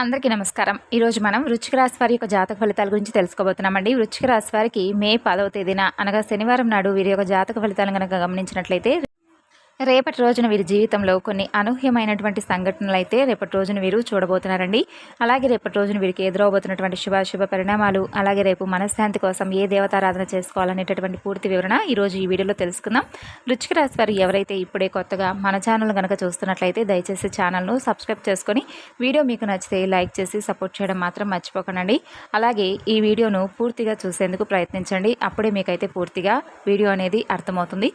అందరికీ నమస్కారం. ఈరోజు మనం వృచ్చిక రాశి వారి యొక్క జాతక ఫలితాల గురించి తెలుసుకోబోతున్నామండి. వృచ్చిక రాశి వారికి మే పదవ తేదీన అనగా శనివారం నాడు వీరి యొక్క జాతక ఫలితాలను కనుక గమనించినట్లయితే రేపటి రోజున వీరి జీవితంలో కొన్ని అనూహ్యమైనటువంటి సంఘటనలు అయితే రేపటి రోజున వీరు చూడబోతున్నారండి. అలాగే రేపటి రోజున వీరికి ఎదురవబోతున్నటువంటి శుభాశుభ పరిణామాలు అలాగే రేపు మనశ్శాంతి కోసం ఏ దేవతారాధన చేసుకోవాలనేటటువంటి పూర్తి వివరణ ఈరోజు ఈ వీడియోలో తెలుసుకుందాం. వృచ్చిక రాశి వారు ఎవరైతే ఇప్పుడే కొత్తగా మన ఛానల్ కనుక చూస్తున్నట్లయితే దయచేసి ఛానల్ను సబ్స్క్రైబ్ చేసుకొని వీడియో మీకు నచ్చితే లైక్ చేసి సపోర్ట్ చేయడం మాత్రం మర్చిపోకండి. అలాగే ఈ వీడియోను పూర్తిగా చూసేందుకు ప్రయత్నించండి. అప్పుడే మీకైతే పూర్తిగా వీడియో అనేది అర్థమవుతుంది.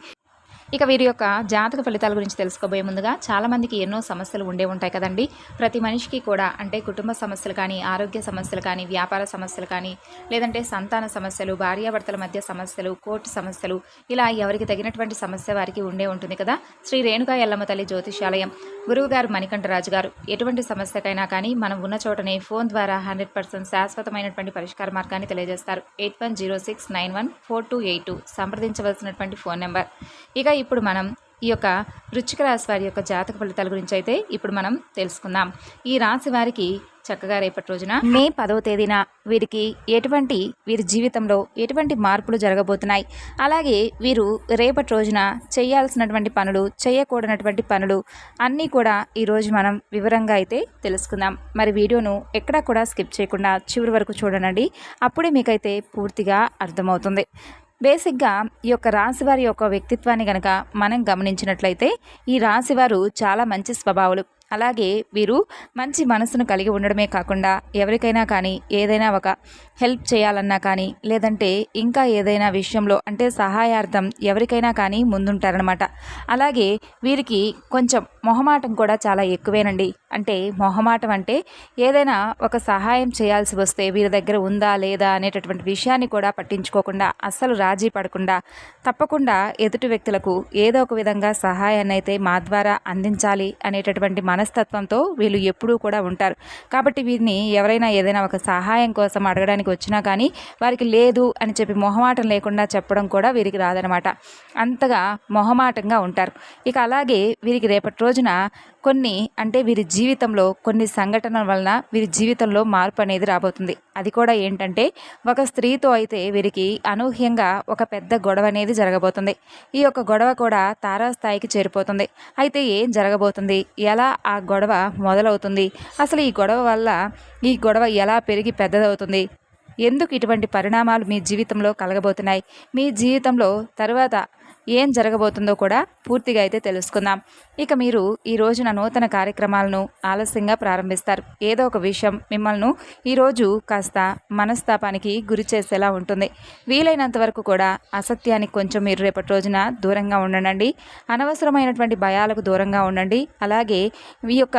ఇక వీరి యొక్క జాతక ఫలితాల గురించి తెలుసుకోబోయే ముందుగా చాలామందికి ఎన్నో సమస్యలు ఉండే ఉంటాయి కదండి. ప్రతి మనిషికి కూడా అంటే కుటుంబ సమస్యలు కానీ ఆరోగ్య సమస్యలు కానీ వ్యాపార సమస్యలు కానీ లేదంటే సంతాన సమస్యలు భార్యాభర్తల మధ్య సమస్యలు కోర్టు సమస్యలు ఇలా ఎవరికి తగినటువంటి సమస్య వారికి ఉండే ఉంటుంది కదా. శ్రీ రేణుకా ఎల్లమ్మ తల్లి జ్యోతిషాలయం గురువుగారు మణికంఠరాజు గారు ఎటువంటి సమస్యకైనా కానీ మనం ఉన్న చోటనే ఫోన్ ద్వారా హండ్రెడ్ పర్సెంట్ శాశ్వతమైనటువంటి పరిష్కార మార్గాన్ని తెలియజేస్తారు. Eight one zero six nine one four two eight two. సంప్రదించవలసినటువంటి phone number. ఇక ఇప్పుడు మనం ఈ యొక్క వృచ్చిక రాశి వారి యొక్క జాతక ఫలితాల గురించి అయితే ఇప్పుడు మనం తెలుసుకుందాం. ఈ రాశి వారికి చక్కగా రేపటి రోజున మే పదవ తేదీన వీరికి ఎటువంటి వీరి జీవితంలో ఎటువంటి మార్పులు జరగబోతున్నాయి. అలాగే వీరు రేపటి రోజున చేయాల్సినటువంటి పనులు చేయకూడనటువంటి పనులు అన్నీ కూడా ఈరోజు మనం వివరంగా అయితే తెలుసుకుందాం. మరి వీడియోను ఎక్కడా కూడా స్కిప్ చేయకుండా చివరి వరకు చూడనండి అప్పుడే మీకైతే పూర్తిగా అర్థమవుతుంది. బేసిక్గా ఈ యొక్క రాశివారి యొక్క వ్యక్తిత్వాన్ని కనుక మనం గమనించినట్లయితే ఈ రాశివారు చాలా మంచి స్వభావాలు. అలాగే వీరు మంచి మనసును కలిగి ఉండడమే కాకుండా ఎవరికైనా కానీ ఏదైనా ఒక హెల్ప్ చేయాలన్నా కానీ లేదంటే ఇంకా ఏదైనా విషయంలో అంటే సహాయార్థం ఎవరికైనా కానీ ముందుంటారనమాట అలాగే వీరికి కొంచెం మొహమాటం కూడా చాలా ఎక్కువేనండి. అంటే మొహమాటం అంటే ఏదైనా ఒక సహాయం చేయాల్సి వస్తే వీరి దగ్గర ఉందా లేదా అనేటటువంటి విషయాన్ని కూడా పట్టించుకోకుండా అస్సలు రాజీ పడకుండా తప్పకుండా ఎదుటి వ్యక్తులకు ఏదో ఒక విధంగా సహాయాన్ని అయితే మా ద్వారా అందించాలి అనేటటువంటి మనస్తత్వంతో వీళ్ళు ఎప్పుడూ కూడా ఉంటారు. కాబట్టి వీరిని ఎవరైనా ఏదైనా ఒక సహాయం కోసం అడగడానికి వచ్చినా కానీ వారికి లేదు అని చెప్పి మొహమాటం లేకుండా చెప్పడం కూడా వీరికి రాదనమాట. అంతగా మొహమాటంగా ఉంటారు. ఇక అలాగే వీరికి రేపటి రోజున కొన్ని అంటే వీరి జీవితంలో కొన్ని సంఘటనల వలన వీరి జీవితంలో మార్పు అనేది రాబోతుంది. అది కూడా ఏంటంటే ఒక స్త్రీతో అయితే వీరికి అనూహ్యంగా ఒక పెద్ద గొడవ అనేది జరగబోతుంది. ఈ యొక్క గొడవ కూడా తారాస్థాయికి చేరిపోతుంది. అయితే ఏం జరగబోతుంది? ఎలా ఆ గొడవ మొదలవుతుంది? అసలు ఈ గొడవ వల్ల ఈ గొడవ ఎలా పెరిగి పెద్దదవుతుంది? ఎందుకు ఇటువంటి పరిణామాలు మీ జీవితంలో కలగబోతున్నాయి? మీ జీవితంలో తర్వాత ఏం జరగబోతుందో కూడా పూర్తిగా అయితే తెలుసుకుందాం. ఇక మీరు ఈ రోజున నూతన కార్యక్రమాలను ఆలస్యంగా ప్రారంభిస్తారు. ఏదో ఒక విషయం మిమ్మల్ని ఈరోజు కాస్త మనస్తాపానికి గురి చేసేలా ఉంటుంది. వీలైనంత వరకు కూడా అసత్యానికి కొంచెం మీరు రేపటి రోజున దూరంగా ఉండండి అనవసరమైనటువంటి భయాలకు దూరంగా ఉండండి. అలాగే ఈ యొక్క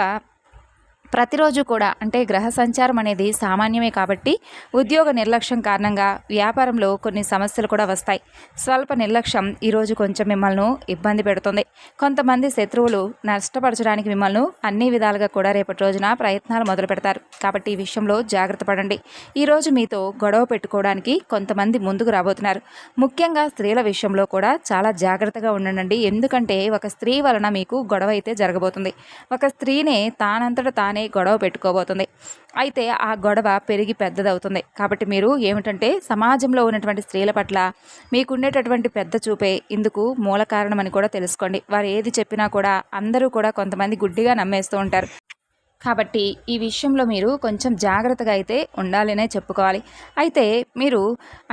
ప్రతిరోజు కూడా అంటే గ్రహ సంచారం అనేది సామాన్యమే కాబట్టి ఉద్యోగ నిర్లక్ష్యం కారణంగా వ్యాపారంలో కొన్ని సమస్యలు కూడా వస్తాయి. స్వల్ప నిర్లక్ష్యం ఈరోజు కొంచెం మిమ్మల్ని ఇబ్బంది పెడుతుంది. కొంతమంది శత్రువులు నష్టపరచడానికి మిమ్మల్ని అన్ని విధాలుగా కూడా రేపటి రోజున ప్రయత్నాలు మొదలు పెడతారు. కాబట్టి ఈ విషయంలో జాగ్రత్త పడండి. ఈరోజు మీతో గొడవ పెట్టుకోవడానికి కొంతమంది ముందుకు రాబోతున్నారు. ముఖ్యంగా స్త్రీల విషయంలో కూడా చాలా జాగ్రత్తగా ఉండండి. ఎందుకంటే ఒక స్త్రీ వలన మీకు గొడవ అయితే జరగబోతుంది. ఒక స్త్రీనే తానంతట తానే గొడవ పెట్టుకోబోతుంది. అయితే ఆ గొడవ పెరిగి పెద్దదవుతుంది. కాబట్టి మీరు ఏమిటంటే సమాజంలో ఉన్నటువంటి స్త్రీల పట్ల మీకుండేటటువంటి పెద్ద చూపే ఇందుకు మూల కారణమని కూడా తెలుసుకోండి. వారు ఏది చెప్పినా కూడా అందరూ కూడా కొంతమంది గుడ్డిగా నమ్మేస్తూ ఉంటారు. కాబట్టి ఈ విషయంలో మీరు కొంచెం జాగ్రత్తగా అయితే ఉండాలనే చెప్పుకోవాలి. అయితే మీరు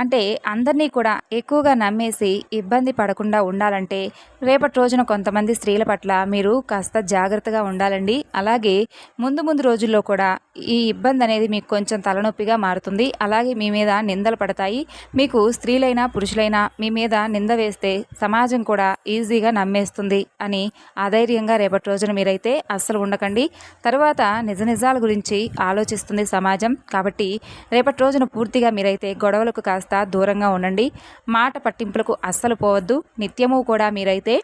అంటే అందరినీ కూడా ఎక్కువగా నమ్మేసి ఇబ్బంది పడకుండా ఉండాలంటే రేపటి రోజున కొంతమంది స్త్రీల పట్ల మీరు కాస్త జాగ్రత్తగా ఉండాలండి. అలాగే ముందు ముందు రోజుల్లో కూడా ఈ ఇబ్బంది అనేది మీకు కొంచెం తలనొప్పిగా మారుతుంది. అలాగే మీ మీద నిందలు పడతాయి. మీకు స్త్రీలైనా పురుషులైనా మీ మీద నింద వేస్తే సమాజం కూడా ఈజీగా నమ్మేస్తుంది అని అధైర్యంగా రేపటి రోజున మీరైతే అస్సలు ఉండకండి. తర్వాత నిజ నిజాల గురించి ఆలోచిస్తుంది సమాజం. కాబట్టి రేపటి రోజున పూర్తిగా మీరైతే గొడవలకు కాస్త దూరంగా ఉండండి. మాట పట్టింపులకు అస్సలు పోవద్దు. నిత్యము కూడా మీరైతే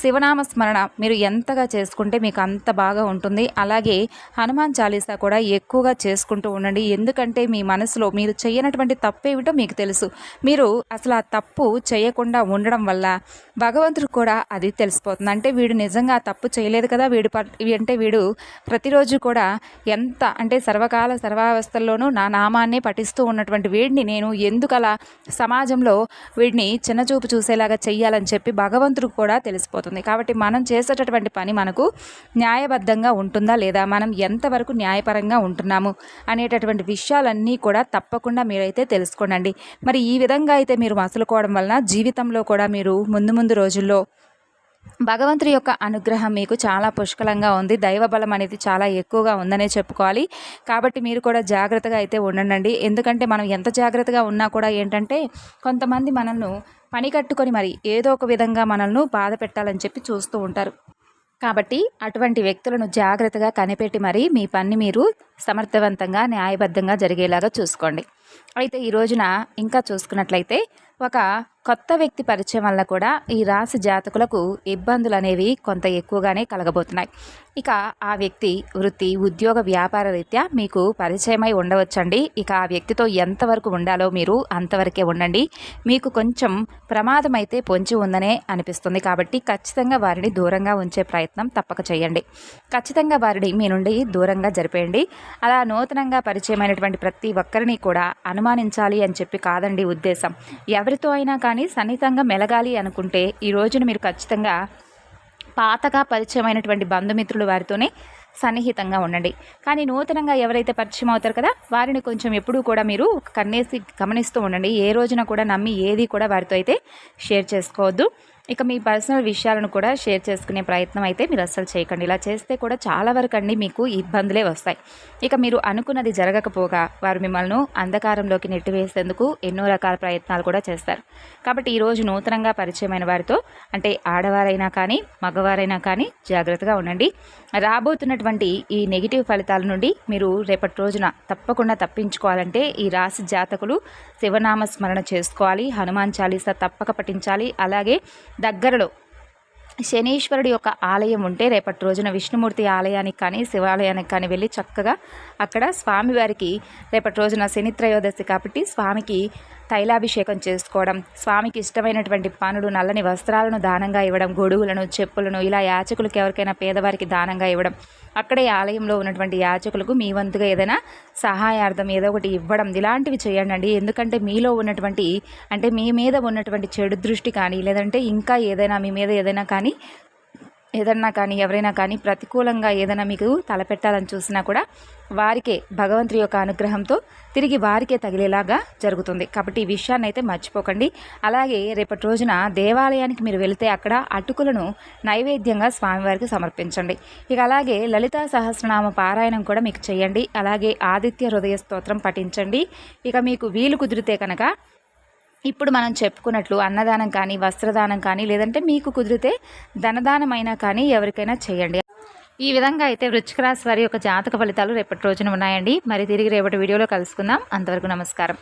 శివనామ స్మరణ మీరు ఎంతగా చేసుకుంటే మీకు అంత బాగా ఉంటుంది. అలాగే హనుమాన్ చాలీసా కూడా ఎక్కువగా చేసుకుంటూ ఉండండి. ఎందుకంటే మీ మనసులో మీరు చేయనటువంటి తప్పేమిటో మీకు తెలుసు. మీరు అసలు ఆ తప్పు చేయకుండా ఉండడం వల్ల భగవంతుడు కూడా అది తెలిసిపోతుంది. అంటే వీడు నిజంగా తప్పు చేయలేదు కదా. వీడు అంటే వీడు ప్రతిరోజు కూడా ఎంత అంటే సర్వకాల సర్వావస్థల్లోనూ నా నామాన్నే పఠిస్తూ ఉన్నటువంటి వీడిని నేను ఎందుకలా సమాజంలో వీడిని చిన్నచూపు చూసేలాగా చెయ్యాలని చెప్పి భగవంతుడు కూడా తెలిసిపోతుంది. కాబట్టి మనం చేసేటటువంటి పని మనకు న్యాయబద్ధంగా ఉంటుందా లేదా? మనం ఎంతవరకు న్యాయపరంగా ఉంటున్నాము అనేటటువంటి విషయాలన్నీ కూడా తప్పకుండా మీరైతే తెలుసుకోండి మరి ఈ విధంగా అయితే మీరు మసలుకోవడం వలన జీవితంలో కూడా మీరు ముందు ముందు రోజుల్లో భగవంతుడి యొక్క అనుగ్రహం మీకు చాలా పుష్కలంగా ఉంది. దైవబలం అనేది చాలా ఎక్కువగా ఉందనే చెప్పుకోవాలి. కాబట్టి మీరు కూడా జాగ్రత్తగా అయితే ఉండండి. ఎందుకంటే మనం ఎంత జాగ్రత్తగా ఉన్నా కూడా ఏంటంటే కొంతమంది మనల్ని పని కట్టుకొని మరి ఏదో ఒక విధంగా మనల్ని బాధ పెట్టాలని చెప్పి చూస్తూ ఉంటారు. కాబట్టి అటువంటి వ్యక్తులను జాగ్రత్తగా కనిపెట్టి మరి మీ పని మీరు సమర్థవంతంగా న్యాయబద్ధంగా జరిగేలాగా చూసుకోండి. అయితే ఈ రోజున ఇంకా చూసుకున్నట్లయితే ఒక కొత్త వ్యక్తి పరిచయం వల్ల కూడా ఈ రాశి జాతకులకు ఇబ్బందులు అనేవి కొంత ఎక్కువగానే కలగబోతున్నాయి. ఇక ఆ వ్యక్తి వృత్తి ఉద్యోగ వ్యాపార రీత్యా మీకు పరిచయమై ఉండవచ్చండి. ఇక ఆ వ్యక్తితో ఎంతవరకు ఉండాలో మీరు అంతవరకే ఉండండి. మీకు కొంచెం ప్రమాదం అయితే పొంచి ఉందనే అనిపిస్తుంది కాబట్టి ఖచ్చితంగా వారిని దూరంగా ఉంచే ప్రయత్నం తప్పక చేయండి. ఖచ్చితంగా వారిని మీ నుండి దూరంగా జరిపేయండి. అలా నూతనంగా పరిచయమైనటువంటి ప్రతి ఒక్కరిని కూడా అనుమానించాలి అని చెప్పి కాదండి ఉద్దేశం. ఎవరితో అయినా కానీ సన్నిహితంగా మెలగాలి అనుకుంటే ఈ రోజున మీరు ఖచ్చితంగా పాతగా పరిచయమైనటువంటి బంధుమిత్రులు వారితోనే సన్నిహితంగా ఉండండి. కానీ నూతనంగా ఎవరైతే పరిచయం అవుతారు కదా వారిని కొంచెం ఎప్పుడూ కూడా మీరు కన్నేసి గమనిస్తూ ఉండండి. ఏ రోజున కూడా నమ్మి ఏది కూడా వారితో అయితే షేర్ చేసుకోవద్దు. ఇక మీ పర్సనల్ విషయాలను కూడా షేర్ చేసుకునే ప్రయత్నం అయితే మీరు అస్సలు చేయకండి. ఇలా చేస్తే కూడా చాలా వరకు అండి మీకు ఇబ్బందులే వస్తాయి. ఇక మీరు అనుకున్నది జరగకపోగా వారు మిమ్మల్ని అంధకారంలోకి నెట్టివేసేందుకు ఎన్నో రకాల ప్రయత్నాలు కూడా చేస్తారు. కాబట్టి ఈరోజు నూతనంగా పరిచయమైన వారితో అంటే ఆడవారైనా కానీ మగవారైనా కానీ జాగ్రత్తగా ఉండండి. రాబోతున్నటువంటి ఈ నెగిటివ్ ఫలితాల నుండి మీరు రేపటి రోజున తప్పకుండా తప్పించుకోవాలంటే ఈ రాశి జాతకులు శివనామ స్మరణ చేసుకోవాలి హనుమాన్ చాలీసా తప్పక పఠించాలి. అలాగే దగ్గరలో శనీశ్వరుడి యొక్క ఆలయం ఉంటే రేపటి రోజున విష్ణుమూర్తి ఆలయానికి కానీ శివాలయానికి కానీ వెళ్ళి చక్కగా అక్కడ స్వామివారికి రేపటి రోజున శని త్రయోదశి కాబట్టి స్వామికి తైలాభిషేకం చేసుకోవడం స్వామికి ఇష్టమైనటువంటి పనులు నల్లని వస్త్రాలను దానంగా ఇవ్వడం గొడుగులను చెప్పులను ఇలా యాచకులకు ఎవరికైనా పేదవారికి దానంగా ఇవ్వడం. అక్కడే ఆలయంలో ఉన్నటువంటి యాచకులకు మీ వంతుగా ఏదైనా సహాయార్థం ఏదో ఒకటి ఇవ్వడం. ఇలాంటివి చేయండి ఎందుకంటే మీలో ఉన్నటువంటి అంటే మీ మీద ఉన్నటువంటి చెడు దృష్టి కానీ లేదంటే ఇంకా ఏదైనా మీ మీద ఏదైనా కానీ ఏదన్నా కానీ ఎవరైనా కానీ ప్రతికూలంగా ఏదైనా మీకు తలపెట్టాలని చూసినా కూడా వారికే భగవంతుడి యొక్క అనుగ్రహంతో తిరిగి వారికే తగిలేలాగా జరుగుతుంది. కాబట్టి ఈ విషయాన్ని అయితే మర్చిపోకండి. అలాగే రేపటి రోజున దేవాలయానికి మీరు వెళితే అక్కడ అటుకులను నైవేద్యంగా స్వామివారికి సమర్పించండి. ఇక అలాగే లలితా సహస్రనామ పారాయణం కూడా మీకు చేయండి. అలాగే ఆదిత్య హృదయ స్తోత్రం పఠించండి. ఇక మీకు వీలు కుదిరితే కనుక ఇప్పుడు మనం చెప్పుకున్నట్లు అన్నదానం కానీ వస్త్రదానం కానీ లేదంటే మీకు కుదిరితే ధనదానమైనా కానీ ఎవరికైనా చేయండి. ఈ విధంగా అయితే వృచ్చిక రాశి వారి యొక్క జాతక ఫలితాలు రేపటి రోజున ఉన్నాయండి. మరి తిరిగి రేపటి వీడియోలో కలుసుకుందాం. అంతవరకు నమస్కారం.